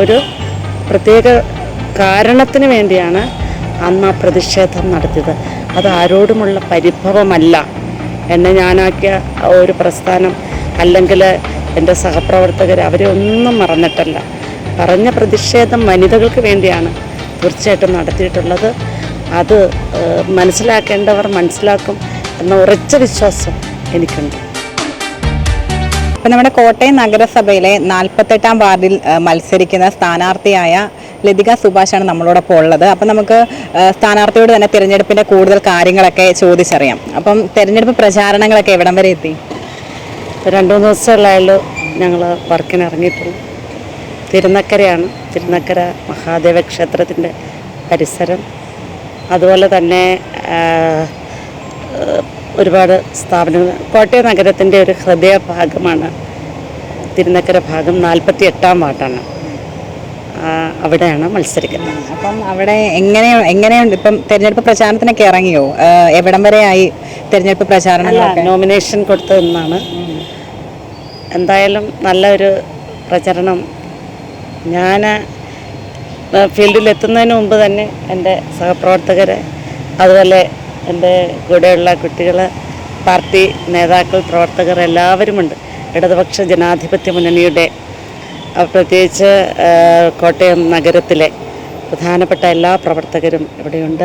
ഒരു പ്രത്യേക കാരണത്തിന് വേണ്ടിയാണ് അന്ന് ആ പ്രതിഷേധം നടത്തിയത്. അത് ആരോടുമുള്ള പരിഭവമല്ല. എന്നെ ഞാനാക്കിയ ഒരു പ്രസ്ഥാനം അല്ലെങ്കിൽ എന്റെ സഹപ്രവർത്തകർ അവരെ ഒന്നും മറന്നിട്ടല്ല. പറഞ്ഞ പ്രതിഷേധം വനിതകൾക്ക് വേണ്ടിയാണ് തീർച്ചയായിട്ടും നടത്തിയിട്ടുള്ളത്. അത് മനസ്സിലാക്കേണ്ടവർ മനസ്സിലാക്കും എന്ന ഉറച്ച വിശ്വാസം എനിക്കുണ്ട്. ഇപ്പം നമ്മുടെ കോട്ടയം നഗരസഭയിലെ നാൽപ്പത്തെട്ടാം വാർഡിൽ മത്സരിക്കുന്ന സ്ഥാനാർത്ഥിയായ ലതിക സുഭാഷാണ് നമ്മളോടൊപ്പം ഉള്ളത്. അപ്പം നമുക്ക് സ്ഥാനാർത്ഥിയോട് തന്നെ തിരഞ്ഞെടുപ്പിന്റെ കൂടുതൽ കാര്യങ്ങളൊക്കെ ചോദിച്ചറിയാം. അപ്പം തിരഞ്ഞെടുപ്പ് പ്രചാരണങ്ങളൊക്കെ എവിടം വരെ എത്തി? രണ്ടു മൂന്ന് ദിവസമുള്ളായാലും ഞങ്ങൾ വർക്കിന് ഇറങ്ങിയിട്ടുള്ളൂ. തിരുനക്കരയാണ്. തിരുനക്കര മഹാദേവ ക്ഷേത്രത്തിന്റെ പരിസരം. അതുപോലെ തന്നെ ഒരുപാട് സ്ഥാപനങ്ങൾ. കോട്ടയം നഗരത്തിന്റെ ഒരു ഹൃദയഭാഗമാണ് തിരുനക്കര ഭാഗം നാൽപ്പത്തി എട്ടാം വാർഡാണ് അവിടെയാണ് മത്സരിക്കുന്നത്. അപ്പം അവിടെ എങ്ങനെ എങ്ങനെയുണ്ട്? ഇപ്പം തിരഞ്ഞെടുപ്പ് പ്രചാരണത്തിനൊക്കെ ഇറങ്ങിയോ? എവിടം വരെയായി തിരഞ്ഞെടുപ്പ് പ്രചാരണം നോമിനേഷൻ കൊടുത്തതെന്നാണ് എന്തായാലും നല്ലൊരു പ്രചരണം. ഞാൻ ഫീൽഡിൽ എത്തുന്നതിന് മുമ്പ് തന്നെ എന്റെ സഹപ്രവർത്തകരെ അതുപോലെ എന്റെ കൂടെയുള്ള കുട്ടികൾ പാർട്ടി നേതാക്കൾ പ്രവർത്തകർ എല്ലാവരുമുണ്ട്. ഇടതുപക്ഷ ജനാധിപത്യ മുന്നണിയുടെ പ്രത്യേകിച്ച് കോട്ടയം നഗരത്തിലെ പ്രധാനപ്പെട്ട എല്ലാ പ്രവർത്തകരും ഇവിടെയുണ്ട്.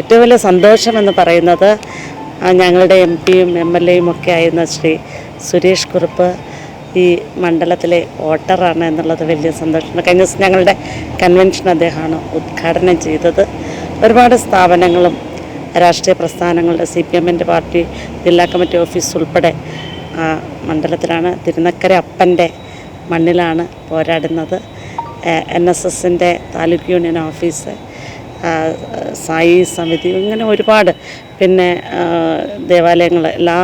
ഏറ്റവും വലിയ സന്തോഷമെന്ന് പറയുന്നത് ഞങ്ങളുടെ എം പിയും എം എൽ എയും ഒക്കെ ആയിരുന്ന ശ്രീ സുരേഷ് കുറുപ്പ് ഈ മണ്ഡലത്തിലെ വോട്ടറാണ് എന്നുള്ളത് വലിയ സന്തോഷമാണ്. കഴിഞ്ഞ ദിവസം ഞങ്ങളുടെ കൺവെൻഷൻ അദ്ദേഹമാണ് ഉദ്ഘാടനം ചെയ്തത്. ഒരുപാട് സ്ഥാപനങ്ങളും രാഷ്ട്രീയ പ്രസ്ഥാനങ്ങളുടെ സി പി എമ്മിന്റെ പാർട്ടി ജില്ലാ കമ്മിറ്റി ഓഫീസ് ഉൾപ്പെടെ മണ്ഡലത്തിലാണ് തിരുനക്കര അപ്പന്റെ മണ്ണിലാണ് പോരാടുന്നത്. എൻ എസ് എസിന്റെ താലൂക്ക് യൂണിയൻ ഓഫീസ് സായി സമിതി ഇങ്ങനെ ഒരുപാട്. പിന്നെ ദേവാലയങ്ങൾ എല്ലാ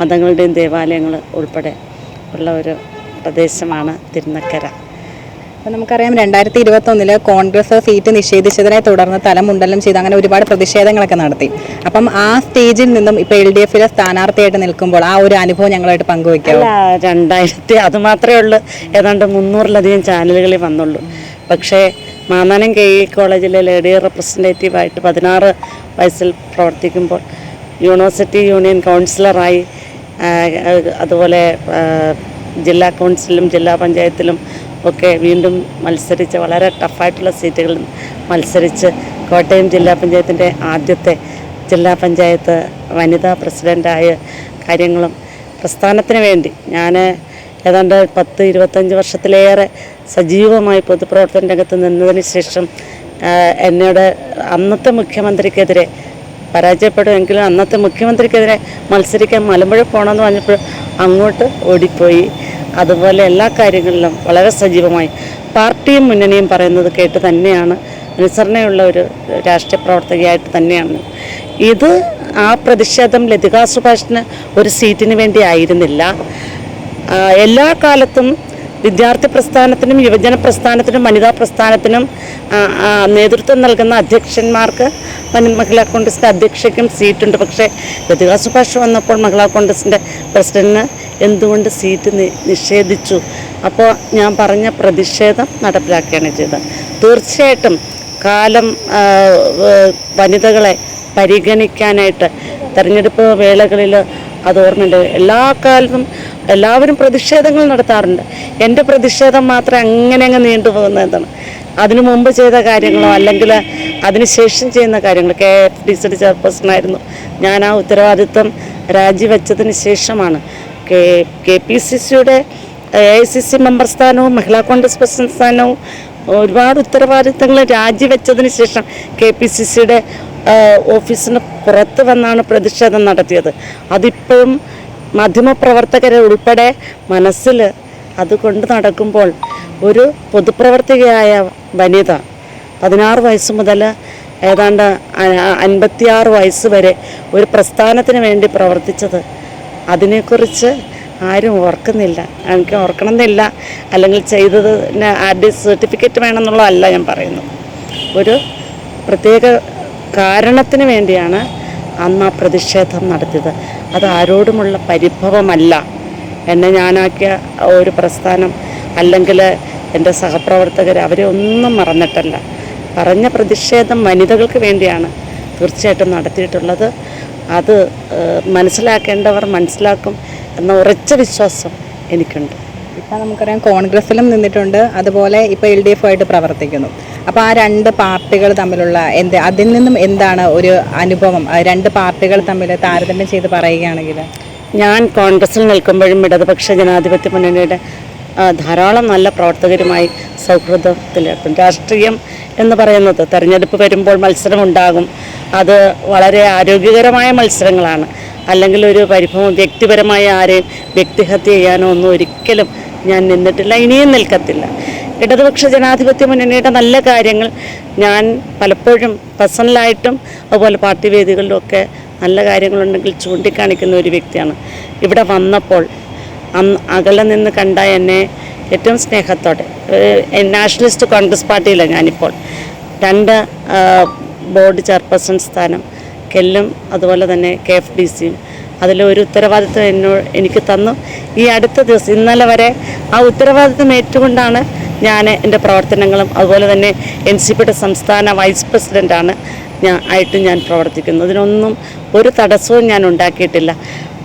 മതങ്ങളുടെയും ദേവാലയങ്ങൾ ഉൾപ്പെടെ ഉള്ള ഒരു പ്രദേശമാണ് തിരുനക്കര. അപ്പം നമുക്കറിയാം രണ്ടായിരത്തി ഇരുപത്തൊന്നിൽ കോൺഗ്രസ് സീറ്റ് നിഷേധിച്ചതിനെ തുടർന്ന് തലമുണ്ടലും ചെയ്ത് അങ്ങനെ ഒരുപാട് പ്രതിഷേധങ്ങളൊക്കെ നടത്തി. അപ്പം ആ സ്റ്റേജിൽ നിന്നും ഇപ്പൊ എൽ ഡി എഫിലെ സ്ഥാനാർത്ഥിയായിട്ട് നിൽക്കുമ്പോൾ ആ ഒരു അനുഭവം ഞങ്ങളായിട്ട് പങ്കുവെക്കാം രണ്ടായിരത്തി അത് മാത്രമേ ഉള്ളൂ. ഏതാണ്ട് മുന്നൂറിലധികം ചാനലുകളിൽ വന്നുള്ളൂ. പക്ഷേ മാന്നാനം കെ ഇ കോളേജിലെ ലേഡി റെപ്രസെന്റേറ്റീവായിട്ട് പതിനാറ് വയസ്സിൽ പ്രവർത്തിക്കുമ്പോൾ യൂണിവേഴ്സിറ്റി യൂണിയൻ കൗൺസിലറായി അതുപോലെ ജില്ലാ കൗൺസിലും ജില്ലാ പഞ്ചായത്തിലും ഒക്കെ വീണ്ടും മത്സരിച്ച് വളരെ ടഫായിട്ടുള്ള സീറ്റുകളിൽ മത്സരിച്ച് കോട്ടയം ജില്ലാ പഞ്ചായത്തിന്റെ ആദ്യത്തെ ജില്ലാ പഞ്ചായത്ത് വനിതാ പ്രസിഡന്റായ കാര്യങ്ങളും പ്രസ്ഥാനത്തിന് വേണ്ടി ഞാൻ ഏതാണ്ട് പത്ത് ഇരുപത്തഞ്ച് വർഷത്തിലേറെ സജീവമായി പൊതുപ്രവർത്തന രംഗത്ത് നിന്നതിന് ശേഷം എന്നോട് അന്നത്തെ മുഖ്യമന്ത്രിക്കെതിരെ പരാജയപ്പെടുമെങ്കിലും അന്നത്തെ മുഖ്യമന്ത്രിക്കെതിരെ മത്സരിക്കാൻ മലമ്പുഴ പോകണമെന്ന് പറഞ്ഞപ്പോൾ അങ്ങോട്ട് ഓടിപ്പോയി. അതുപോലെ എല്ലാ കാര്യങ്ങളിലും വളരെ സജീവമായി. പാർട്ടിയും മുന്നണിയും പറയുന്നത് കേട്ട് തന്നെയാണ് അനുസരണയുള്ള ഒരു രാഷ്ട്രീയ പ്രവർത്തകയായിട്ട് തന്നെയാണ്. ഇത് ആ പ്രതിഷേധം ലതികാ സുഭാഷിന് ഒരു സീറ്റിന് വേണ്ടി ആയിരുന്നില്ല. എല്ലാ കാലത്തും വിദ്യാർത്ഥി പ്രസ്ഥാനത്തിനും യുവജന പ്രസ്ഥാനത്തിനും വനിതാ പ്രസ്ഥാനത്തിനും നേതൃത്വം നൽകുന്ന അധ്യക്ഷന്മാർക്ക് മഹിളാ കോൺഗ്രസിന്റെ അധ്യക്ഷയ്ക്കും സീറ്റുണ്ട്. പക്ഷേ ലതികാ സുഭാഷ് വന്നപ്പോൾ മഹിളാ കോൺഗ്രസിന്റെ പ്രസിഡന്റിന് എന്തുകൊണ്ട് സീറ്റ് നിഷേധിച്ചു? അപ്പോൾ ഞാൻ പറഞ്ഞ പ്രതിഷേധം നടപ്പിലാക്കുകയാണ് ചെയ്തത്. തീർച്ചയായിട്ടും കാലം വനിതകളെ പരിഗണിക്കാനായിട്ട് തെരഞ്ഞെടുപ്പ് വേളകളിൽ അത് ഓർമ്മയുണ്ട്. എല്ലാ കാലത്തും എല്ലാവരും പ്രതിഷേധങ്ങൾ നടത്താറുണ്ട്. എന്റെ പ്രതിഷേധം മാത്രം അങ്ങനെ അങ്ങ് നീണ്ടുപോകുന്നത് എന്താണ് അതിനു മുമ്പ് ചെയ്ത കാര്യങ്ങളോ അല്ലെങ്കിൽ അതിനുശേഷം ചെയ്യുന്ന കാര്യങ്ങൾ K F D C D ചെയർപേഴ്സണായിരുന്നു. ഞാൻ ആ ഉത്തരവാദിത്വം രാജിവെച്ചതിന് ശേഷമാണ് കെ കെ പി സി സിയുടെ A I C C member സ്ഥാനവും മഹിളാ കോൺഗ്രസ് പ്രസിഡന്റ് സ്ഥാനവും ഒരുപാട് ഉത്തരവാദിത്തങ്ങൾ രാജിവെച്ചതിന് ശേഷം കെ പി സി സിയുടെ ഓഫീസിന് പുറത്ത് വന്നാണ് പ്രതിഷേധം നടത്തിയത്. അതിപ്പോഴും മാധ്യമപ്രവർത്തകരെ ഉൾപ്പെടെ മനസ്സിൽ അതുകൊണ്ട് നടക്കുമ്പോൾ ഒരു പൊതുപ്രവർത്തകയായ വനിത പതിനാറ് വയസ്സ് മുതൽ ഏതാണ്ട് അൻപത്തിയാറ് വയസ്സ് വരെ ഒരു പ്രസ്ഥാനത്തിന് വേണ്ടി പ്രവർത്തിച്ചത് അതിനെക്കുറിച്ച് ആരും ഓർക്കുന്നില്ല. എനിക്ക് ഓർക്കണമെന്നില്ല. അല്ലെങ്കിൽ ചെയ്തത് ആരുടെ സർട്ടിഫിക്കറ്റ് വേണമെന്നുള്ളതല്ല ഞാൻ പറയുന്നത്. ഒരു പ്രത്യേക കാരണത്തിന് വേണ്ടിയാണ് അന്ന് ആ പ്രതിഷേധം നടത്തിയത്. അത് ആരോടുമുള്ള പരിഭവമല്ല. എന്നെ ഞാനാക്കിയ ഒരു പ്രസ്ഥാനം അല്ലെങ്കിൽ എന്റെ സഹപ്രവർത്തകർ അവരെ ഒന്നും മറന്നിട്ടല്ല. പറഞ്ഞ പ്രതിഷേധം വനിതകൾക്ക് വേണ്ടിയാണ് തീർച്ചയായിട്ടും നടത്തിയിട്ടുള്ളത്. അത് മനസ്സിലാക്കേണ്ടവർ മനസ്സിലാക്കും എന്ന ഉറച്ച വിശ്വാസം എനിക്കുണ്ട്. ഇപ്പം നമുക്കറിയാം കോൺഗ്രസിലും നിന്നിട്ടുണ്ട്. അതുപോലെ ഇപ്പോൾ എൽ ഡി എഫ് ആയിട്ട് പ്രവർത്തിക്കുന്നു. അപ്പോൾ ആ രണ്ട് പാർട്ടികൾ തമ്മിലുള്ള എന്ത് അതിൽ നിന്നും എന്താണ് ഒരു അനുഭവം? രണ്ട് പാർട്ടികൾ തമ്മിൽ താരതമ്യം ചെയ്ത് പറയുകയാണെങ്കിൽ? ഞാൻ കോൺഗ്രസിൽ നിൽക്കുമ്പോഴും ഇടതുപക്ഷ ജനാധിപത്യ മുന്നണിയുടെ ധാരാളം നല്ല പ്രവർത്തകരുമായി സൗഹൃദത്തിലേർപ്പെടും രാഷ്ട്രീയം എന്ന് പറയുന്നത് തെരഞ്ഞെടുപ്പ് വരുമ്പോൾ മത്സരമുണ്ടാകും. അത് വളരെ ആരോഗ്യകരമായ മത്സരങ്ങളാണ്. അല്ലെങ്കിൽ ഒരു പരിഭവം വ്യക്തിപരമായ ആരെയും വ്യക്തിഹത്യ ചെയ്യാനോ ഒന്നും ഒരിക്കലും ഞാൻ നിന്നിട്ടില്ല ഇനിയും നിൽക്കത്തില്ല. ഇടതുപക്ഷ ജനാധിപത്യ മുന്നണിയുടെ നല്ല കാര്യങ്ങൾ ഞാൻ പലപ്പോഴും പേഴ്സണലായിട്ടും അതുപോലെ പാർട്ടി വേദികളിലും ഒക്കെ നല്ല കാര്യങ്ങളുണ്ടെങ്കിൽ ചൂണ്ടിക്കാണിക്കുന്ന ഒരു വ്യക്തിയാണ്. ഇവിടെ വന്നപ്പോൾ അകലെ നിന്ന് കണ്ട എന്നെ ഏറ്റവും സ്നേഹത്തോടെ. നാഷണലിസ്റ്റ് കോൺഗ്രസ് പാർട്ടിയിലാണ് ഞാനിപ്പോൾ. രണ്ട് ബോർഡ് ചെയർപേഴ്സൺ സ്ഥാനം കെല്ലും അതുപോലെ തന്നെ കെ എഫ് ഡി സിയും. അതിലൊരു ഉത്തരവാദിത്വം എന്നോട് എനിക്ക് തന്നു. ഈ അടുത്ത ദിവസം ഇന്നലെ വരെ ആ ഉത്തരവാദിത്വം ഏറ്റുകൊണ്ടാണ് ഞാൻ എന്റെ പ്രവർത്തനങ്ങളും അതുപോലെ തന്നെ എൻ സി പിയുടെ സംസ്ഥാന വൈസ് പ്രസിഡന്റാണ് ഞാൻ ആയിട്ട് ഞാൻ പ്രവർത്തിക്കുന്നത് അതിനൊന്നും ഒരു തടസ്സവും ഞാൻ ഉണ്ടാക്കിയിട്ടില്ല.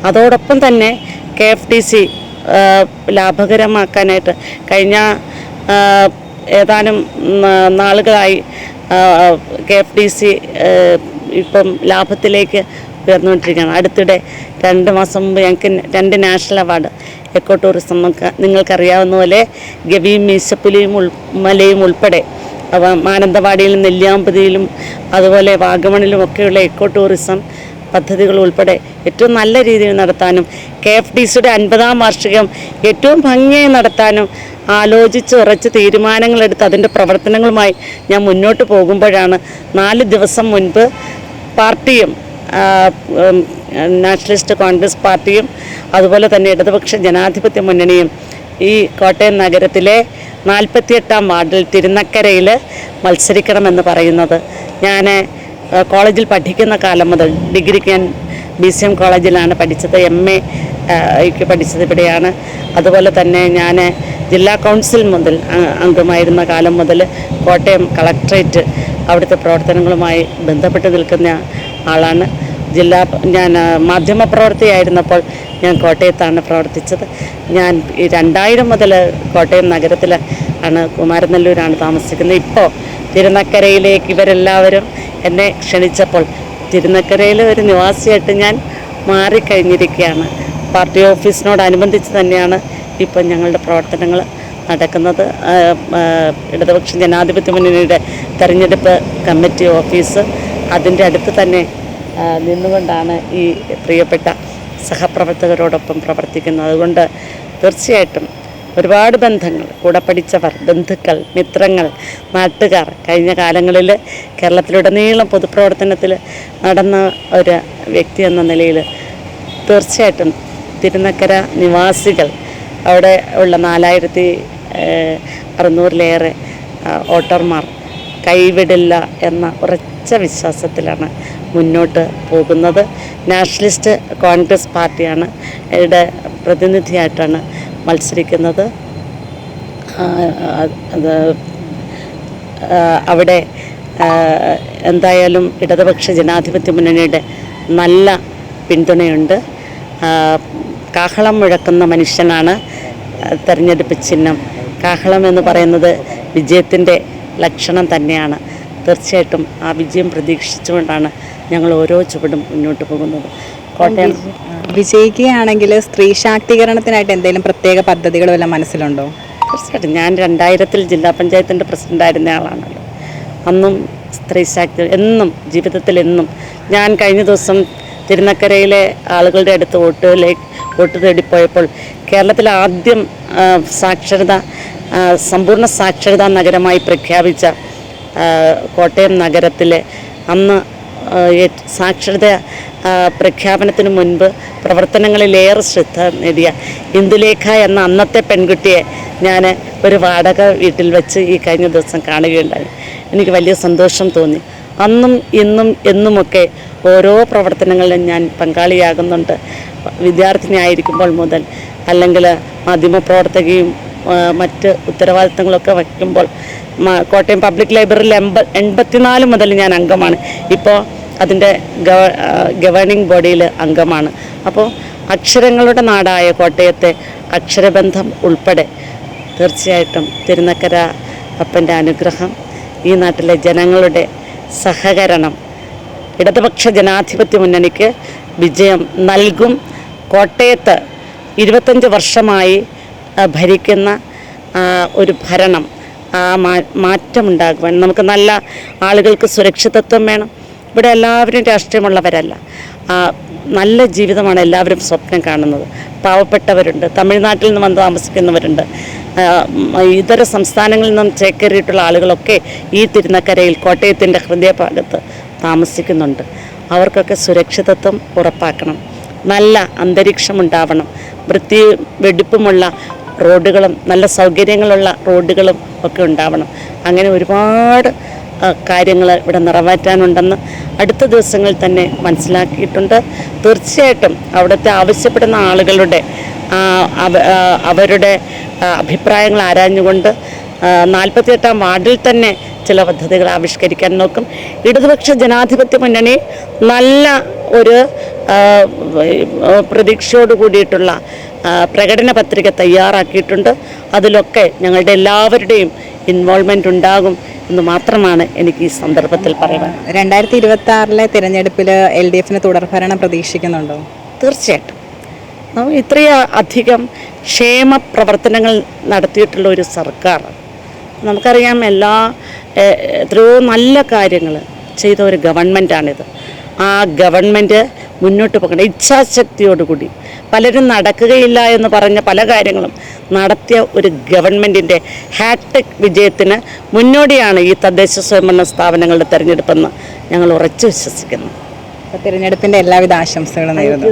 അതോടൊപ്പം തന്നെ കെ എഫ് ടി സി ലാഭകരമാക്കാനായിട്ട് കഴിഞ്ഞ ഏതാനും നാളുകളായി കെ എഫ് ഡി സി ഇപ്പം ലാഭത്തിലേക്ക് ഉയർന്നുകൊണ്ടിരിക്കുകയാണ്. അടുത്തിടെ രണ്ട് മാസം മുമ്പ് ഞങ്ങൾക്ക് രണ്ട് നാഷണൽ അവാർഡ് എക്കോ ടൂറിസം നമുക്ക് നിങ്ങൾക്കറിയാവുന്ന പോലെ ഗവിയും മീശപ്പുലിയും ഉൾ മലയും ഉൾപ്പെടെ മാനന്തവാടിയിലും നെല്ലിയാമ്പതിയിലും അതുപോലെ വാഗമണിലും ഒക്കെയുള്ള എക്കോ ടൂറിസം പദ്ധതികൾ ഉൾപ്പെടെ ഏറ്റവും നല്ല രീതിയിൽ നടത്താനും കെ എഫ് ഡി സിയുടെ അൻപതാം വാർഷികം ഏറ്റവും ഭംഗിയായി നടത്താനും ആലോചിച്ച് ഉറച്ച് തീരുമാനങ്ങളെടുത്ത് അതിന്റെ പ്രവർത്തനങ്ങളുമായി ഞാൻ മുന്നോട്ട് പോകുമ്പോഴാണ് നാല് ദിവസം മുൻപ് പാർട്ടിയും നാഷണലിസ്റ്റ് കോൺഗ്രസ് പാർട്ടിയും അതുപോലെ തന്നെ ഇടതുപക്ഷ ജനാധിപത്യ മുന്നണിയും ഈ കോട്ടയം നഗരത്തിലെ നാൽപ്പത്തിയെട്ടാം വാർഡിൽ തിരുനക്കരയിൽ മത്സരിക്കണമെന്ന് പറയുന്നത്. ഞാൻ കോളേജിൽ പഠിക്കുന്ന കാലം മുതൽ ഡിഗ്രിക്ക് ഞാൻ ബി സി എം കോളേജിലാണ് പഠിച്ചത് എം എ ക്ക് പഠിച്ചത് ഇവിടെയാണ്. അതുപോലെ തന്നെ ഞാൻ ജില്ലാ കൗൺസിൽ മുതൽ അംഗമായിരുന്ന കാലം മുതൽ കോട്ടയം കളക്ട്രേറ്റ് അവിടുത്തെ പ്രവർത്തനങ്ങളുമായി ബന്ധപ്പെട്ട് നിൽക്കുന്ന ആളാണ്. ജില്ലാ ഞാൻ മാധ്യമപ്രവർത്തിയായിരുന്നപ്പോൾ ഞാൻ കോട്ടയത്താണ് പ്രവർത്തിച്ചത്. ഞാൻ രണ്ടായിരം മുതൽ കോട്ടയം നഗരത്തിൽ ആണ് കുമാരനെല്ലൂരാണ് താമസിക്കുന്നത്. ഇപ്പോൾ തിരുനക്കരയിലേക്ക് ഇവരെല്ലാവരും എന്നെ ക്ഷണിച്ചപ്പോൾ തിരുനക്കരയിൽ ഒരു നിവാസിയായിട്ട് ഞാൻ മാറിക്കഴിഞ്ഞിരിക്കുകയാണ്. പാർട്ടി ഓഫീസിനോടനുബന്ധിച്ച് തന്നെയാണ് ഇപ്പം ഞങ്ങളുടെ പ്രവർത്തനങ്ങൾ നടക്കുന്നത്. ഇടതുപക്ഷ ജനാധിപത്യ മുന്നണിയുടെ തെരഞ്ഞെടുപ്പ് കമ്മിറ്റി ഓഫീസ് അതിന്റെ അടുത്ത് തന്നെ നിന്നുകൊണ്ടാണ് ഈ പ്രിയപ്പെട്ട സഹപ്രവർത്തകരോടൊപ്പം പ്രവർത്തിക്കുന്നത്. അതുകൊണ്ട് തീർച്ചയായിട്ടും ഒരുപാട് ബന്ധങ്ങൾ. കൂടെ പഠിച്ചവർ ബന്ധുക്കൾ മിത്രങ്ങൾ നാട്ടുകാർ. കഴിഞ്ഞ കാലങ്ങളിൽ കേരളത്തിലുടനീളം പൊതുപ്രവർത്തനത്തിൽ നടന്ന ഒരു വ്യക്തി എന്ന നിലയിൽ തീർച്ചയായിട്ടും തിരുനക്കര നിവാസികൾ അവിടെ ഉള്ള നാലായിരത്തി അറുന്നൂറിലേറെ ഓട്ടർമാർ കൈവിടില്ല എന്ന ഉറച്ച വിശ്വാസത്തിലാണ് മുന്നോട്ട് പോകുന്നത്. നാഷണലിസ്റ്റ് കോൺഗ്രസ് പാർട്ടിയാണ് ഇവിടെ പ്രതിനിധിയായിട്ടാണ് മത്സരിക്കുന്നത്. അത് അവിടെ എന്തായാലും ഇടതുപക്ഷ ജനാധിപത്യ മുന്നണിയുടെ നല്ല പിന്തുണയുണ്ട്. കാഹളം മുഴക്കുന്ന മനുഷ്യനാണ് തെരഞ്ഞെടുപ്പ് ചിഹ്നം. കാഹളം എന്ന് പറയുന്നത് വിജയത്തിന്റെ ലക്ഷണം തന്നെയാണ്. തീർച്ചയായിട്ടും ആ വിജയം പ്രതീക്ഷിച്ചുകൊണ്ടാണ് ഞങ്ങൾ ഓരോ ചുവടും മുന്നോട്ട് പോകുന്നത്. കോട്ടയം വിജയിക്കുകയാണെങ്കിൽ സ്ത്രീ ശാക്തീകരണത്തിനായിട്ട് എന്തെങ്കിലും പ്രത്യേക പദ്ധതികൾ വല്ല മനസ്സിലുണ്ടോ? തീർച്ചയായിട്ടും. ഞാൻ രണ്ടായിരത്തിൽ ജില്ലാ പഞ്ചായത്തിന്റെ പ്രസിഡന്റായിരുന്ന ആളാണല്ലോ. അന്നും സ്ത്രീ ശാക്തി എന്നും ജീവിതത്തിൽ എന്നും ഞാൻ കഴിഞ്ഞ ദിവസം തിരുനക്കരയിലെ ആളുകളുടെ അടുത്ത് വോട്ടിലേക്ക് വോട്ട് തേടിപ്പോയപ്പോൾ കേരളത്തിലെ ആദ്യം സാക്ഷരത സമ്പൂർണ സാക്ഷരതാ നഗരമായി പ്രഖ്യാപിച്ച കോട്ടയം നഗരത്തിലെ അന്ന് സാക്ഷരത പ്രഖ്യാപനത്തിന് മുൻപ് പ്രവർത്തനങ്ങളിലേറെ ശ്രദ്ധ നേടിയ ഇന്ദുലേഖ എന്ന അന്നത്തെ പെൺകുട്ടിയെ ഞാൻ ഒരു വാടക വീട്ടിൽ വെച്ച് ഈ കഴിഞ്ഞ ദിവസം കാണുകയുണ്ടായി. എനിക്ക് വലിയ സന്തോഷം തോന്നി. അന്നും ഇന്നും എന്നുമൊക്കെ ഓരോ പ്രവർത്തനങ്ങളിലും ഞാൻ പങ്കാളിയാകുന്നുണ്ട്. വിദ്യാർത്ഥിനിയായിരിക്കുമ്പോൾ മുതൽ അല്ലെങ്കിൽ മാധ്യമപ്രവർത്തകയും പ്രവർത്തകയും മറ്റ് ഉത്തരവാദിത്തങ്ങളൊക്കെ വയ്ക്കുമ്പോൾ കോട്ടയം പബ്ലിക് ലൈബ്രറിയിൽ എൺപ എൺപത്തിനാല് മുതൽ ഞാൻ അംഗമാണ്. ഇപ്പോൾ അതിന്റെ ഗവ ഗവേണിംഗ് ബോഡിയിൽ അംഗമാണ്. അപ്പോൾ അക്ഷരങ്ങളുടെ നാടായ കോട്ടയത്തെ അക്ഷരബന്ധം ഉൾപ്പെടെ തീർച്ചയായിട്ടും തിരുനക്കര അപ്പന്റെ അനുഗ്രഹം ഈ നാട്ടിലെ ജനങ്ങളുടെ സഹകരണം ഇടതുപക്ഷ ജനാധിപത്യ മുന്നണിക്ക് വിജയം നൽകും. കോട്ടയത്ത് ഇരുപത്തഞ്ച് വർഷമായി ഭരിക്കുന്ന ഒരു ഭരണം മാറ്റമുണ്ടാകുവാൻ നമുക്ക് നല്ല ആളുകൾക്ക് സുരക്ഷിതത്വം വേണം. ഇവിടെ എല്ലാവരും രാഷ്ട്രീയമുള്ളവരല്ല. നല്ല ജീവിതമാണ് എല്ലാവരും സ്വപ്നം കാണുന്നത്. പാവപ്പെട്ടവരുണ്ട്. തമിഴ്നാട്ടിൽ നിന്ന് വന്ന് താമസിക്കുന്നവരുണ്ട്. ഇതര സംസ്ഥാനങ്ങളിൽ നിന്നും ചേക്കേറിയിട്ടുള്ള ആളുകളൊക്കെ ഈ തിരുനക്കരയിൽ കോട്ടയത്തിന്റെ ഹൃദയഭാഗത്ത് താമസിക്കുന്നുണ്ട്. അവർക്കൊക്കെ സുരക്ഷിതത്വം ഉറപ്പാക്കണം. നല്ല അന്തരീക്ഷം ഉണ്ടാവണം വൃത്തി വെടിപ്പുമുള്ള റോഡുകളും നല്ല സൗകര്യങ്ങളുള്ള റോഡുകളും ഒക്കെ ഉണ്ടാവണം. അങ്ങനെ ഒരുപാട് കാര്യങ്ങൾ ഇവിടെ നിറവേറ്റാനുണ്ടെന്ന് അടുത്ത ദിവസങ്ങളിൽ തന്നെ മനസ്സിലാക്കിയിട്ടുണ്ട്. തീർച്ചയായിട്ടും അവിടുത്തെ ആവശ്യപ്പെടുന്ന ആളുകളുടെ അവരുടെ അഭിപ്രായങ്ങൾ ആരാഞ്ഞുകൊണ്ട് നാൽപ്പത്തിയെട്ടാം വാർഡിൽ തന്നെ ചില പദ്ധതികൾ ആവിഷ്കരിക്കാൻ നോക്കും. ഇടതുപക്ഷ ജനാധിപത്യ മുന്നണി നല്ല ഒരു പ്രതീക്ഷയോട് കൂടിയിട്ടുള്ള പ്രകടന പത്രിക തയ്യാറാക്കിയിട്ടുണ്ട്. അതിലൊക്കെ ഞങ്ങളുടെ എല്ലാവരുടെയും ഇൻവോൾവ്മെന്റ് ഉണ്ടാകും എന്ന് മാത്രമാണ് എനിക്ക് ഈ സന്ദർഭത്തിൽ പറയുവാൻ. രണ്ടായിരത്തി ഇരുപത്തി ആറിലെ തിരഞ്ഞെടുപ്പിൽ എൽ ഡി എഫിന് തുടർഭരണം പ്രതീക്ഷിക്കുന്നുണ്ടോ? തീർച്ചയായിട്ടും. ഇത്രയും അധികം ക്ഷേമ പ്രവർത്തനങ്ങൾ നടത്തിയിട്ടുള്ള ഒരു സർക്കാർ. നമുക്കറിയാം എല്ലാ എത്രയോ നല്ല കാര്യങ്ങൾ ചെയ്ത ഒരു ഗവൺമെന്റാണിത്. ആ ഗവൺമെന്റ് മുന്നോട്ട് പോകണം ഇച്ഛാശക്തിയോടുകൂടി പലരും നടക്കുകയില്ല എന്ന് പറഞ്ഞ പല കാര്യങ്ങളും നടത്തിയ ഒരു ഗവൺമെന്റിന്റെ ഹാട്രിക് വിജയത്തിന് മുന്നോടിയാണ് ഈ തദ്ദേശ സ്വയംഭരണ സ്ഥാപനങ്ങളുടെ തെരഞ്ഞെടുപ്പെന്ന് ഞങ്ങൾ ഉറച്ചു വിശ്വസിക്കുന്നു. തിരഞ്ഞെടുപ്പിന്റെ എല്ലാവിധ ആശംസകളും നേരുന്നു.